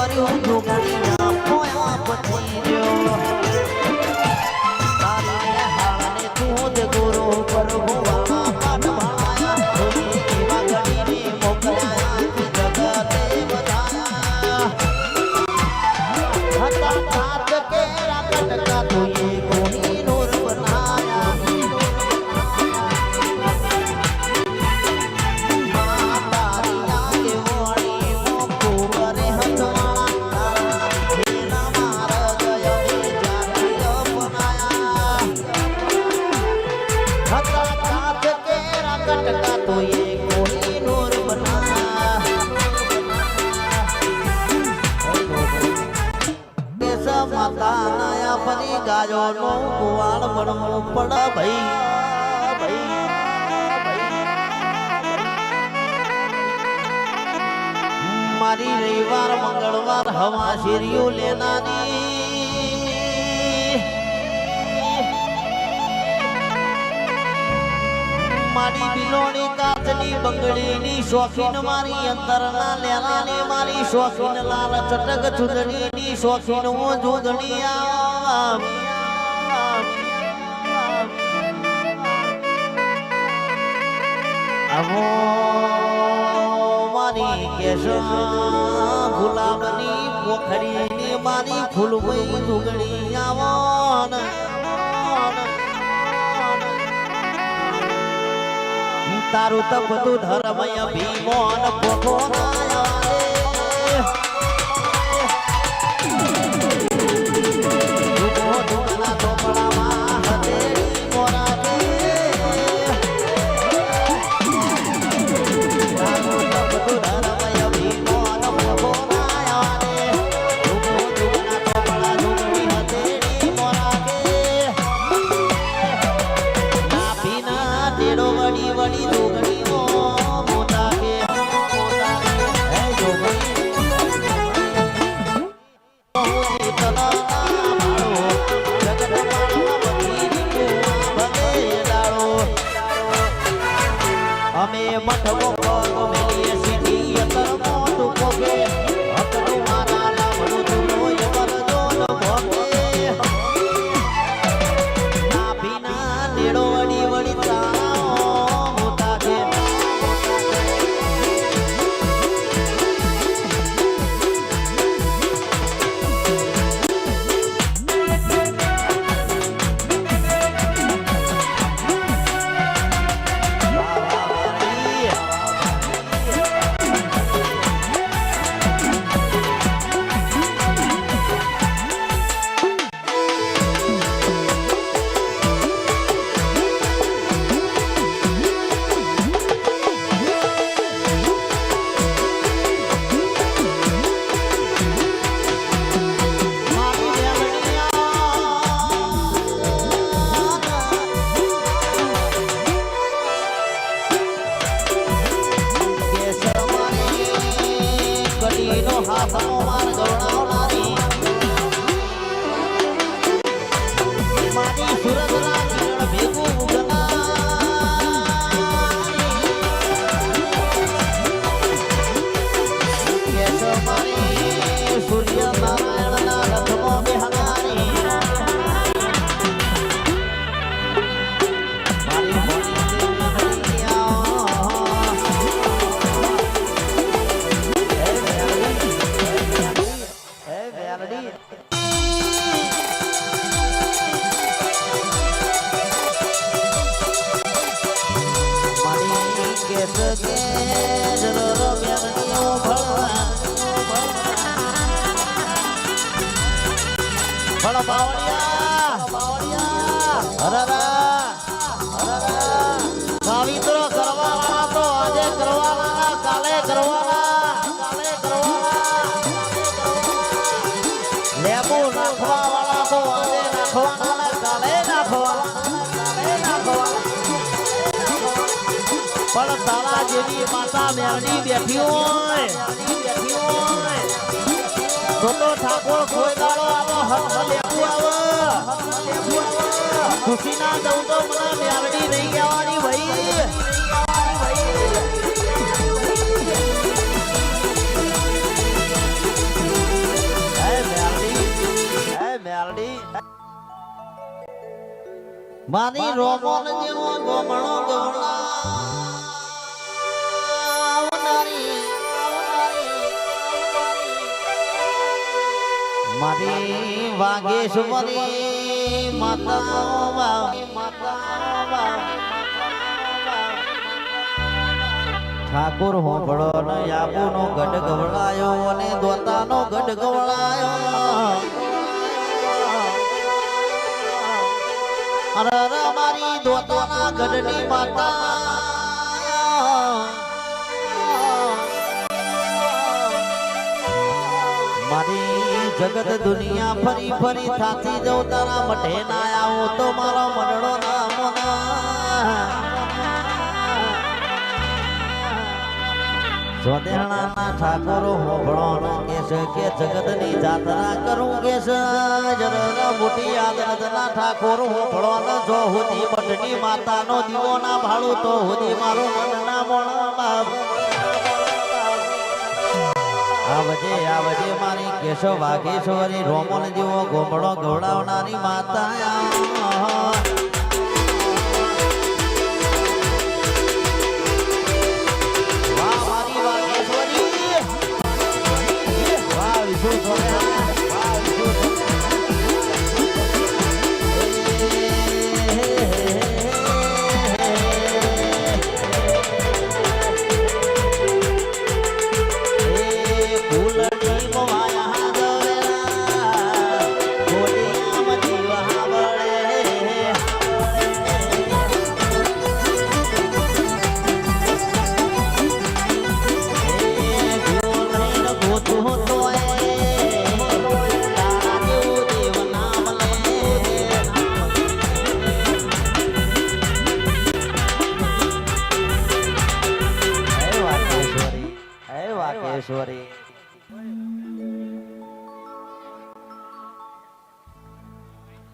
Gloria, un grupo lindo. પરી નો કુવાળ બનવો પડ ભાઈ મારી રવિવાર, મંગળવાર હવા શેરીઓ લેનારી. મારી બિલોણી કાચની બંગડીની શોખીન મારી અંતરના લેલાની મારી શોખીન લાલ ચટક ચૂંદડીની શોખીન હું જૂદણી આવ આવો મારી કેશ ગુલાબની પોખડીની મારી ફૂલમય જુગણી આવો. તારું તો બધું ધર્મય ભગવાન અમે મોકલો મેલીએ હાથનો માર ગવડાવનારી પણ તારા જેવી માતા મેરડી બેઠી હોય તો તો જેવો ગમણો. ગવડાવનારી મારી વાગેશ્વરી માતા માતા ઠાકોર હોંભળો ગઢ ગવડાયો અને દોતાનો ગઢ ગવડાયો અરે અરે મારી દોતાના ગઢની માતા જગત દુનિયા ફરી ફરી થાકી જઉં, તારા મઢે ના આવું તો મારો મનડો ના. મોના સ્વદેહણાના ઠાકોરો હોભળો કેસ કે જગતની જાતના કરું કેસ જરા મોટી આદરના ઠાકોર હોભળો ન જો હુદી મઠની માતાનો દીવો ના ભાળું તો હુદી મારું મન ના મોણ બાપ આવજે આવજે મારી કેશવ વાઘેશ્વરી રોમન જેવો ગોમડો ગોળાવનારી માતા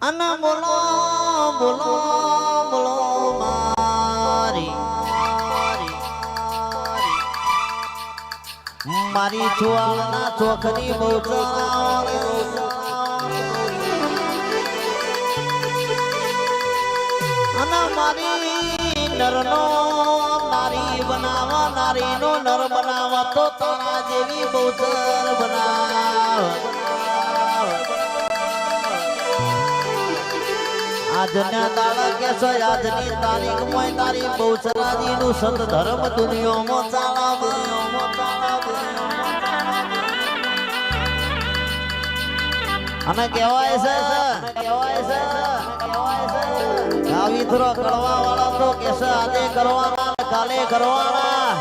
અન બોલો બોલો બોલો મારી મારી છુવાળના ચોખની અને મારી નરનો નારી બનાવવા નારીનો નર બનાવા તો તારા જેવી બહુ બનાવ આજના દાડા કે છે, આજની તારીખ મોય તારી બહુચરાજી નું સત ધર્મ દુનિયામાં ચાલાવ અને કહેવાય છે કહેવાય છે કહેવાય કરવા વાળા તો કેસ આજે કરવાના, કાલે કરવાના.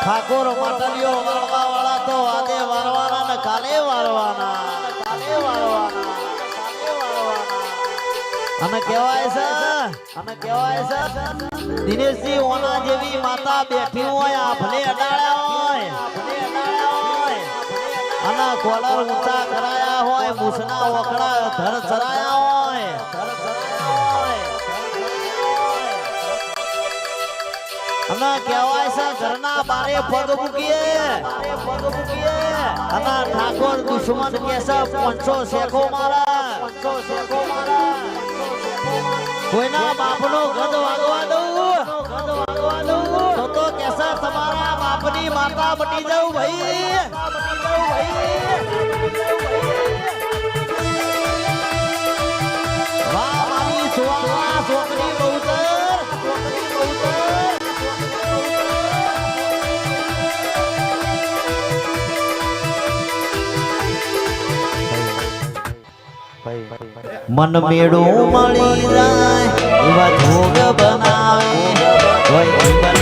ઠાકોર માટલીઓ વાળવા વાળા તો આજે વારવાના ને કાલે વારવાના કાલે વારવાના. અને કહેવાય છે અને કહેવાય છે, દિનેશજી ઓના જેવી માતા બેઠી હોય આભલે અડાડ્યા હોય, અને કોલર ઊંચા કરાયા હોય, મૂછના વખડા ધર ચરાયા હોય, અને કહેવાય છે, ઘરના બારે પગ મૂકીએ પગ મૂકીએ અને ઠાકોર દુશ્મન કે છે પંચો શેખો મારા પંચો શેખો મારા કોઈના બાપનો ગદ વાગવા દઉં ગદ વાગવા દઉં. તો તો કેસા તમારા બાપની માતા બની જાઉં ભાઈ બની જાઉં ભાઈ. મન મેળો મળી જાય એવા ભોગ બનાવે. હોય